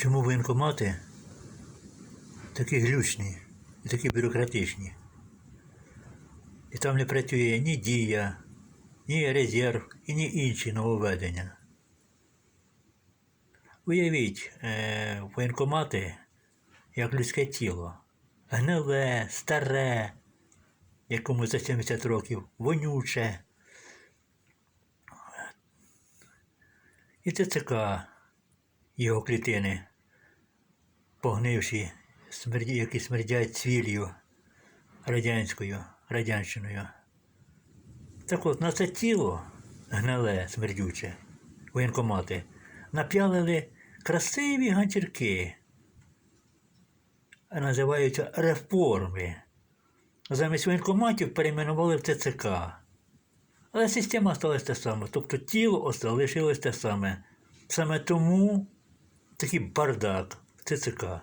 Чому воєнкомати такі глючні і такі бюрократичні? І там не працює ні дія, ні резерв і ні інші нововведення. Уявіть, е, воєнкомати як людське тіло. Гниле, старе, якому за 70 років, вонюче. І ТЦК, його клітини, погнивші, які смердять цвіллю радянською, радянщиною. Так от на це тіло гниле, смердюче, воєнкомати, напялили красиві ганчірки, називаються реформи. Замість воєнкоматів перейменували в ТЦК. Але система осталась та сама, тобто тіло залишилось те саме. Саме тому такий бардак ТЦК.